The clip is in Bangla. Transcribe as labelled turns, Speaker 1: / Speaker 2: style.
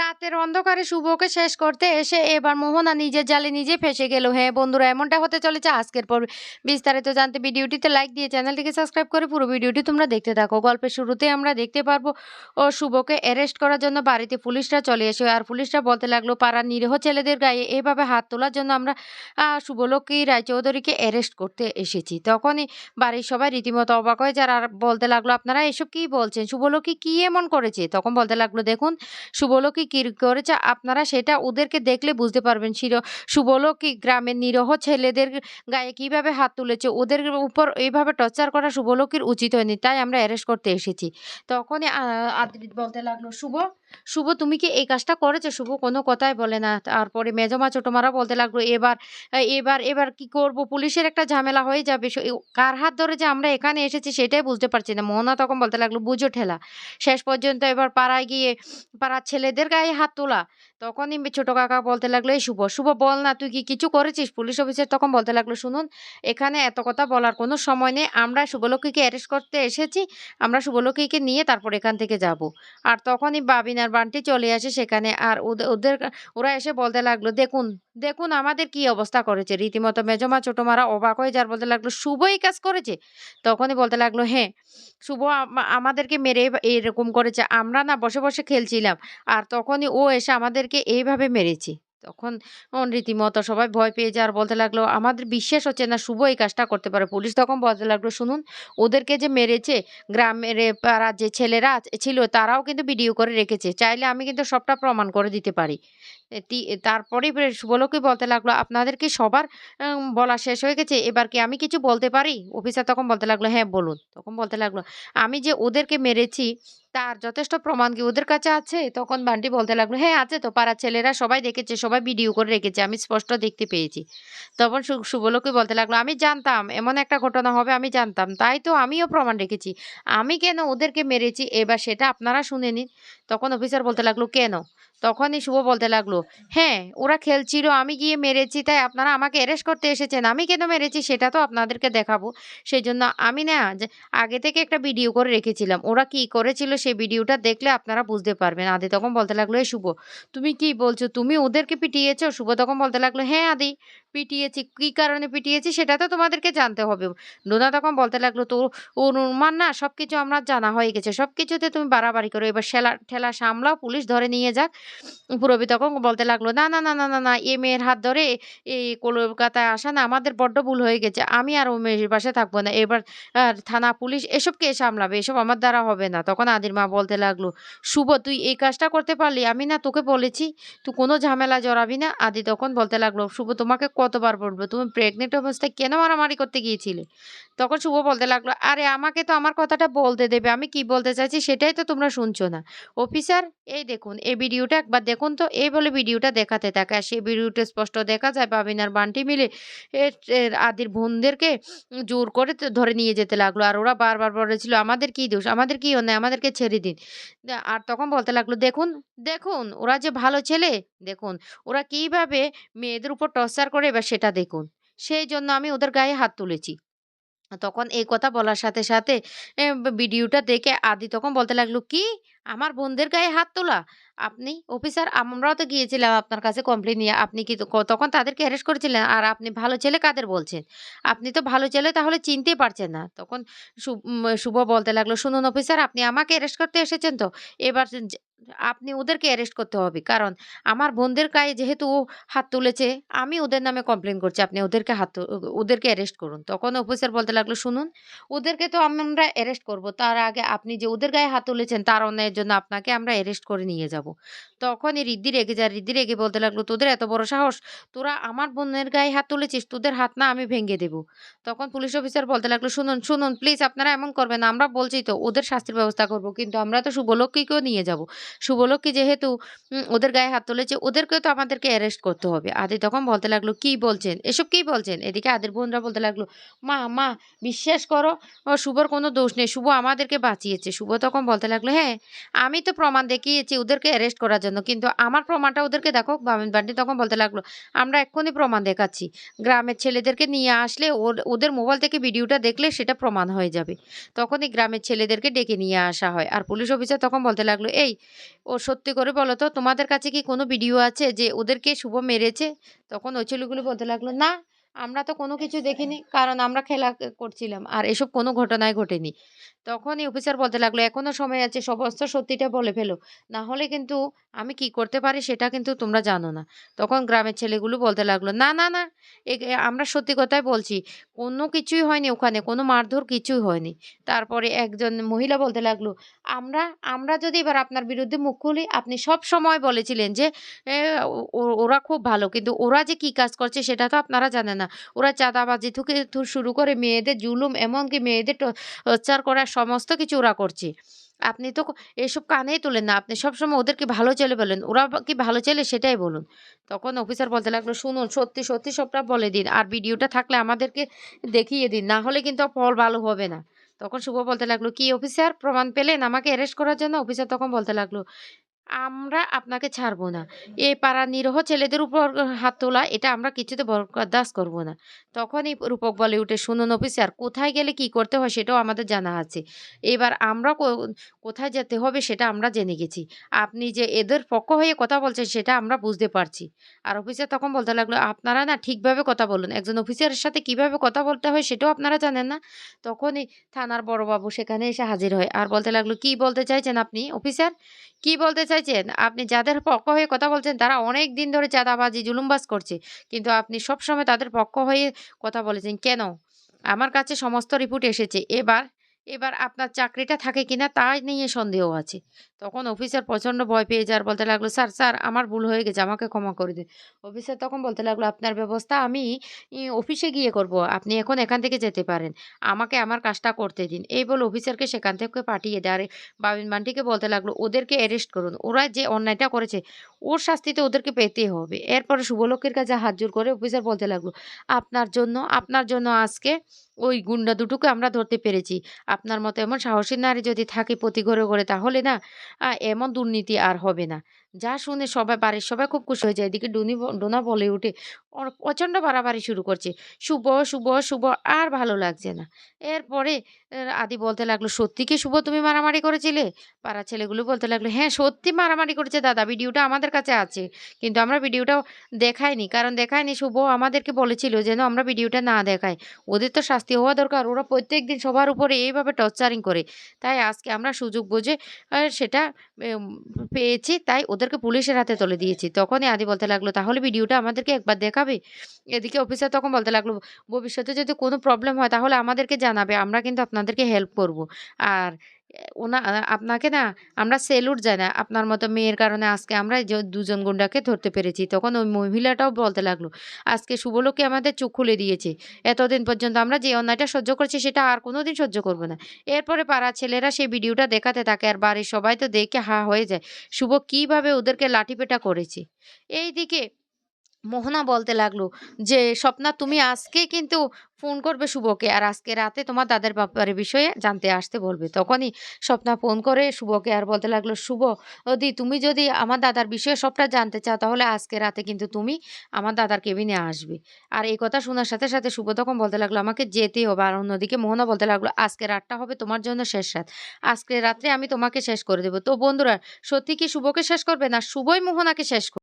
Speaker 1: রাতের অন্ধকারে শুভকে শেষ করতে এসে এবার মোহনা নিজের জালে নিজে ফেসে গেল। হ্যাঁ বন্ধুরা, এমনটা হতে চলেছে আজকের পর বিস্তারিত জানতে ভিডিওটিতে লাইক দিয়ে চ্যানেলটিকে সাবস্ক্রাইব করে পুরো ভিডিওটি তোমরা দেখতে থাকো। গল্পের শুরুতে আমরা দেখতে পারব, ও শুভকে অ্যারেস্ট করার জন্য বাড়িতে পুলিশরা চলে এসে, আর পুলিশরা বলতে লাগল, পাড়ার নিরীহ ছেলেদের গায়ে এভাবে হাত তোলার জন্য আমরা শুভলক্ষ্মী রায়চৌধুরীকে অ্যারেস্ট করতে এসেছি। তখনই বাড়ির সবাই রীতিমতো অবাক হয়ে যারা বলতে লাগল, আপনারা এসব কি বলছেন? শুভলক্ষ্মী কি এমন করেছে? তখন বলতে লাগল, দেখুন, শুভলক্ষ্মী কি করেছে, আপনারা সেটা ওদেরকে দেখলে বুঝতে পারবেন। শির শুভলক্ষ্মী গ্রামের নিরহ ছেলেদের গায়ে কীভাবে হাত তুলেছে, ওদের উপর এইভাবে টর্চার করা শুভলক্ষ্মীর উচিত হয়নি, তাই আমরা অ্যারেস্ট করতে এসেছি। তখনই আদ্রিত বলতে লাগল, শুভ শুভ, তুমি কি এই কাজটা করেছ? শুভ কোনো কথাই বলে না। তারপরে মেজমা ছোটোমারা বলতে লাগল, এবার এবার এবার কি করব? পুলিশের একটা ঝামেলা হয়ে যাবে। কার হাত ধরে যে আমরা এখানে এসেছি সেটাই বুঝতে পারছি না। মোহনা তখন বলতে লাগল, বুঝো ঠেলা, শেষ পর্যন্ত এবার পাড়ায় গিয়ে, পাড়ার ছেলেদের গায়ে হাত তোলা। তখনই ছোট কাকা বলতে লাগল, এই শুভ শুভ বল না, তুই কি কিছু করেছিস? পুলিশ অফিসার তখন বলতে লাগল, শুনুন, এখানে এত কথা বলার কোনো সময় নেই, আমরা শুভলক্ষ্মীকে অ্যারেস্ট করতে এসেছি, আমরা শুভলক্ষ্মীকে নিয়ে তারপর এখান থেকে যাব। আর তখনই বাবিনার বান্টি চলে আসে সেখানে, আর ওদের ওদের, ওরা এসে বলতে লাগল, দেখুন দেখুন, আমাদের কি অবস্থা করেছে? রীতিমতো মেজমা ছোটমারা অবাক হয়ে যার বলতে লাগল শুভ এই কাজ করেছে? তখনই বলতে লাগল হ্যাঁ শুভ আমাদেরকে মেরে এরকম করেছে। আমরা না বসে বসে খেলছিলাম আর তখনই ও এসে আমাদেরকে এইভাবে মেরেছে। তখন রীতিমতো সবাই ভয় পেয়ে যায় আর বলতে লাগল, আমাদের বিশ্বাস হচ্ছে না শুভ এই কাজটা করতে পারে। পুলিশ তখন বলতে লাগল, শুনুন, ওদেরকে যে মেরেছে, গ্রামের পাড়ার যে ছেলেরা ছিল, তারাও কিন্তু ভিডিও করে রেখেছে। চাইলে আমি কিন্তু সবটা প্রমাণ করে দিতে পারি। এ তি- তারপরেই ফের শুভলক্ষ্মী বলতে লাগল? আপনাদের কি সবার বলা শেষ হয়ে গেছে? এবার কি আমি কিছু বলতে পারি? অফিসার তখন বলতে লাগল হ্যাঁ বলুন। তখন বলতে লাগল, আমি যে ওদেরকে মেরেছি, তার যথেষ্ট প্রমাণ কি ওদের কাছে আছে? তখন বান্টি বলতে লাগল হ্যাঁ আছে তো, পাড়ার ছেলেরা সবাই দেখেছে, সবাই ভিডিও করে রেখেছে, আমি স্পষ্ট দেখতে পেয়েছি। তখন শুভলক্ষ্মী বলতে লাগল, আমি জানতাম, এমন একটা ঘটনা হবে, আমি জানতাম, তাই তো আমিও প্রমাণ রেখেছি। আমি কেন ওদেরকে মেরেছি? এবার সেটা আপনারা শুনে নিন। তখন অফিসার বলতে লাগল, কেন? তখনই শুভ বলতে লাগল হ্যাঁ ওরা খেলছিল, আমি গিয়ে মেরেছি, তাই আপনারা আমাকে অ্যারেস্ট করতে এসেছেন, আমি কেন মেরেছি সেটা তো আপনাদেরকে দেখাবো। সেই জন্য আমি না আগে থেকে একটা ভিডিও করে রেখেছিলাম, ওরা কি করেছিল সেই ভিডিওটা দেখলে আপনারা বুঝতে পারবেন। আদি তখন বলতে লাগল এই শুভ, তুমি কি বলছো, তুমি ওদেরকে পিটিয়েছো? শুভ তখন বলতে লাগল হ্যাঁ আদি, পিটিয়েছি, কি কারণে পিটিয়েছি সেটা তো তোমাদেরকে জানতে হবে। লোনা তখন বলতে লাগল, তো অনুমান না সব কিছু আমরা জানা হয়ে গেছে সব কিছুতে তুমি বাড়াবাড়ি করো, এবার ঠেলা ঠেলা সামলাও, পুলিশ ধরে নিয়ে যাক পুরবি তখন বলতে লাগল, না না না না না না, এ মেয়ের হাত ধরে এই কলকাতায় আসা না, আমাদের বড্ড ভুল হয়ে গেছে। আমি আর ও মেয়ের পাশে থাকব না। এবার থানা পুলিশ এসব কে সামলাবে, এসব আমার দ্বারা হবে না। তখন আদির মা বলতে লাগল, শুভ, তুই এই কাজটা করতে পারলি? আমি না তোকে বলেছি, তুই কোনো ঝামেলা জড়াবি না। আদি তখন বলতে লাগল, শুভ, তোমাকে কতবার বলব? তুমি প্রেগনেন্ট অবস্থায় কেন মারামারি করতে গিয়েছিলে? তখন শুভ বলতে লাগল, আরে, আমাকে তো আমার কথাটা বলতে দেবে। আমি কি বলতে চাইছি সেটাই তো তোমরা শুনছো না। অফিসার, এই দেখুন, এই ভিডিওটা একবার দেখুন তো, এই বলে ভিডিওটা দেখাতে থাকে। আর সেই ভিডিওটা স্পষ্ট দেখা যায় বাবিন আর বান্টি মিলে আদির বোনদেরকে জোর করে ধরে নিয়ে যেতে লাগল। আর ওরা বারবার বলেছিল, আমাদের কি দোষ? আমাদের কি অন্যায়? আমাদেরকে ছেড়ে দিন। আর তখন বলতে লাগল, দেখুন দেখুন, ওরা যে ভালো ছেলে, দেখুন, ওরা কীভাবে মেয়েদের উপর টর্চার করে, এবার সেটা দেখুন। সেই জন্য আমি ওদের গায়ে হাত তুলেছি। তখন এই কথা বলার সাথে সাথে ভিডিওটা দেখে আদি তখন বলতে লাগল, কি? আমার বোনদের গায়ে হাত তোলা? আপনি অফিসার, আমরাও তো গিয়েছিলাম আপনার কাছে কমপ্লেন নিয়ে। আপনি কি তখন তাদেরকে অ্যারেস্ট করেছিলেন? আর আপনি ভালো ছেলে কাদের বলছেন? আপনি তো ভালো ছেলে তাহলে চিনতে পারছেন না। তখন শুভ বলতে লাগল, শুনুন অফিসার, আপনি আমাকে অ্যারেস্ট করতে এসেছেন তো? এবার আপনি ওদেরকে অ্যারেস্ট করতে হবে। কারণ আমার বোনদের গায়ে যেহেতু ও হাত তুলেছে, আমি ওদের নামে কমপ্লেন করছি, আপনি ওদেরকে হাত ওদেরকে অ্যারেস্ট করুন। তখন অফিসার বলতে লাগল, শুনুন, ওদেরকে তো আমরা অ্যারেস্ট করব, তার আগে আপনি যে ওদের গায়ে হাত তুলেছেন, তার অন্যায়ের জন্য আপনাকে আমরা অ্যারেস্ট করে নিয়ে যাব। তখনই রিদ্ধি রেগে যায় রিদ্ধি রেগে বলতে লাগল, তোদের এত বড় সাহস, তোরা আমার বোনের গায়ে হাত তুলেছিস, তোদের হাত না আমি ভেঙে দেব। তখন পুলিশ অফিসার বলতে লাগল, শুনুন শুনুন প্লিজ আপনারা এমন করবেন, আমরা বলছি তো, ওদের শাস্তির ব্যবস্থা করব, কিন্তু আমরা তো শুভলক্ষ্মীকেও নিয়ে যাব। শুভলক্ষ্মী যেহেতু ওদের গায়ে হাত তুলেছে, ওদেরকেও তো আমাদেরকে অ্যারেস্ট করতে হবে। আদি তখন বলতে লাগল, কি বলছেন? এসব কি বলছেন? এদিকে আদির বোনরা বলতে লাগল, মা মা, বিশ্বাস করো শুভর কোনো দোষ নেই, শুভ আমাদেরকে বাঁচিয়েছে। শুভ তখন বলতে লাগল হ্যাঁ আমি তো প্রমাণ দেখিয়েছি ওদেরকে অ্যারেস্ট করার জন্য, কিন্তু আমার প্রমাণটা ওদেরকে দেখো। বামিন বান্টি তখন বলতে লাগল, আমরা এক্ষুনি প্রমাণ দেখাচ্ছি। গ্রামের ছেলেদেরকে নিয়ে আসলে ওদের মোবাইল থেকে ভিডিওটা দেখলে সেটা প্রমাণ হয়ে যাবে। তখনই গ্রামের ছেলেদেরকে ডেকে নিয়ে আসা হয়। আর পুলিশ অফিসার তখন বলতে লাগল, এই ও সত্যি করে বলো তো, তোমাদের কাছে কি কোনো ভিডিও আছে যে ওদেরকে শুভ মেরেছে? তখন ওই ছেলেগুলো বলতে লাগল, না আমরা তো কোনো কিছু দেখিনি কারণ আমরা খেলা করছিলাম আর এসব কোনো ঘটনায় ঘটেনি। তখনই অফিসার বলতে লাগল এখনও সময় আছে সমস্ত সত্যিটা বলে ফেলো। না হলে কিন্তু আমি কি করতে পারি সেটা কিন্তু তোমরা জানো না। তখন গ্রামের ছেলেগুলো বলতে লাগল না না না আমরা সত্যি কথাই বলছি কোনো কিছুই হয়নি ওখানে কোনো মারধর কিছুই হয়নি। তারপরে একজন মহিলা বলতে লাগল আমরা আমরা যদি এবার আপনার বিরুদ্ধে মুখ খুলি আপনি সব সময় বলেছিলেন যে ওরা খুব ভালো কিন্তু ওরা যে কি কাজ করছে সেটা তো আপনারা জানেন না। ওরা চাঁদাবাজি থেকে শুরু করে মেয়েদের জুলুম, এমনকি মেয়েদের টর্চার করার সমস্ত কিছু ওরা করছে। আপনি তো এসব কানেই তোলেন না। আপনি সবসময় ওদেরকে ভালো ছেলে বলেন। ওরা কি ভালো ছেলে সেটাই বলুন। তখন অফিসার বলতে লাগল, শুনুন, সত্যি সত্যি সবটা বলে দিন। আর ভিডিওটা থাকলে আমাদেরকে দেখিয়ে দিন। না হলে কিন্তু ফল ভালো হবে না। তখন শুভ বলতে লাগল, কি অফিসার প্রমাণ পেলেন আমাকে অ্যারেস্ট করার জন্য? অফিসার তখন বলতে লাগল আমরা আপনাকে ছাড়বো না। এই পাড়ার নিরহ ছেলেদের উপর হাত তোলা, এটা আমরা কিছুতে বরদাস্ত করব না। তখনই রূপক বলে উঠে, শুনুন অফিসার কোথায় গেলে কি করতে হয় সেটাও আমাদের জানা আছে। এবার আমরা কোথায় যেতে হবে সেটা আমরা জেনে গেছি। আপনি যে এদের পক্ষ হয়ে কথা বলছেন সেটা আমরা বুঝতে পারছি। আর অফিসার তখন বলতে লাগল, আপনারা না ঠিকভাবে কথা বলুন। একজন অফিসারের সাথে কীভাবে কথা বলতে হয় সেটাও আপনারা জানেন না? তখনই থানার বড়বাবু সেখানে এসে হাজির হয়। আর বলতে লাগল, কি বলতে চাইছেন আপনি অফিসার কি বলতে চাইছেন আপনি যাদের পক্ষ হয়ে কথা বলছেন তারা অনেক দিন ধরে চাঁদাবাজি, জুলুমবাজ করছে। কিন্তু আপনি সবসময় তাদের পক্ষ হয়ে কথা বলেছেন। কেন? আমার কাছে সমস্ত রিপোর্ট এসেছে। এবার এবার আপনার চাকরিটা থাকে কিনা তাই নিয়ে সন্দেহ আছে। তখন অফিসার প্রচণ্ড ভয় পেয়ে যার বলতে লাগল, স্যার স্যার, আমার ভুল হয়ে গেছে, আমাকে ক্ষমা করে দিন। অফিসার তখন বলতে লাগল, আপনার ব্যবস্থা আমি অফিসে গিয়ে করব, আপনি এখন এখান থেকে যেতে পারেন। আমাকে আমার কাজটা করতে দিন। এই বলে অফিসারকে সেখান থেকে পাঠিয়ে দেয় আর বাবিন মান্টিকে বলতে লাগল, ওদেরকে অ্যারেস্ট করুন। ওরা যে অন্যায়টা করেছে, ওর শাস্তিতে ওদেরকে পেতেই হবে। এরপরে শুভলক্ষীর কাছে হাত জোর করে অফিসার বলতে লাগল, আপনার জন্য আপনার জন্য আজকে ওই গুন্ডা দুটোকে আমরা ধরতে পেরেছি। আপনার মতো এমন সাহসী নারী যদি থাকে প্রতি ঘরে ঘরে, তাহলে না এমন দুর্নীতি আর হবে না। যা শুনে সবাই বাড়ির সবাই খুব খুশি হয়ে যায়। এদিকে ডুনি ডোনা বলে উঠে প্রচণ্ড বাড়াবাড়ি শুরু করছে। শুভ শুভ শুভ, আর ভালো লাগছে না। এরপরে আদি বলতে লাগল, সত্যি কি শুভ তুমি মারামারি করেছিলে? পাড়ার ছেলেগুলো বলতে লাগল হ্যাঁ সত্যি মারামারি করেছে দাদা। ভিডিওটা আমাদের কাছে আছে। কিন্তু আমরা ভিডিওটা দেখাইনি। কারণ দেখায়নি শুভ আমাদেরকে বলেছিল যেন আমরা ভিডিওটা না দেখাই। ওদের তো শাস্তি হওয়া দরকার। ওরা প্রত্যেকদিন সবার উপরে এইভাবে টর্চারিং করে। তাই আজকে আমরা সুযোগ বুঝে সেটা পেয়েছি। তাই ওদেরকে পুলিশের হাতে তুলে দিয়েছি। তখনই আদি বলতে লাগল, তাহলে ভিডিওটা আমাদেরকে একবার দেখাবে? এদিকে অফিসার তখন বলতে লাগল, ভবিষ্যতে যদি কোনো প্রবলেম হয় তাহলে আমাদেরকে জানাবে, আমরা কিন্তু আপনাদেরকে হেল্প করব। আর ওনা আপনাকে না, আমরা সেলুট জানা আপনার মতো মেয়ের কারণে আজকে আমরা দুজন গুন্ডাকে ধরতে পেরেছি। তখন ওই মহিলাটাও বলতে লাগল, আজকে শুভলোকে আমাদের চোখ খুলে দিয়েছে। এতদিন পর্যন্ত আমরা যে অন্যায়টা সহ্য করছি, সেটা আর কোনো দিন সহ্য করব না। এরপরে পাড়ার ছেলেরা সেই ভিডিওটা দেখাতে থাকে আর বাড়ির সবাই তো দেখে হা হয়ে যায়। শুভ কীভাবে ওদেরকে লাঠিপেটা করেছে। এইদিকে মোহনা বলতে লাগল যে, স্বপ্না, তুমি আজকে কিন্তু ফোন করবে শুভকে আর আজকে রাতে তোমার দাদার ব্যাপারে বিষয়ে জানতে আসতে বলবে। তখনই স্বপ্না ফোন করে শুভকে আর বলতে লাগল, শুভ দি তুমি যদি আমার দাদার বিষয়ে সবটা জানতে চাও, তাহলে আজকে রাতে কিন্তু তুমি আমার দাদার কেবিনে আসবে। আর এই কথা শোনার সাথে সাথে শুভ তখন বলতে লাগল, আমাকে যেতেই হবে। আর অন্যদিকে মোহনা বলতে লাগল, আজকে রাতটা হবে তোমার জন্য শেষ রাত। আজকে রাত্রে আমি তোমাকে শেষ করে দেবো। তো বন্ধুরা, সত্যি কি শুভকে শেষ করবে না? শুভই মোহনাকে শেষ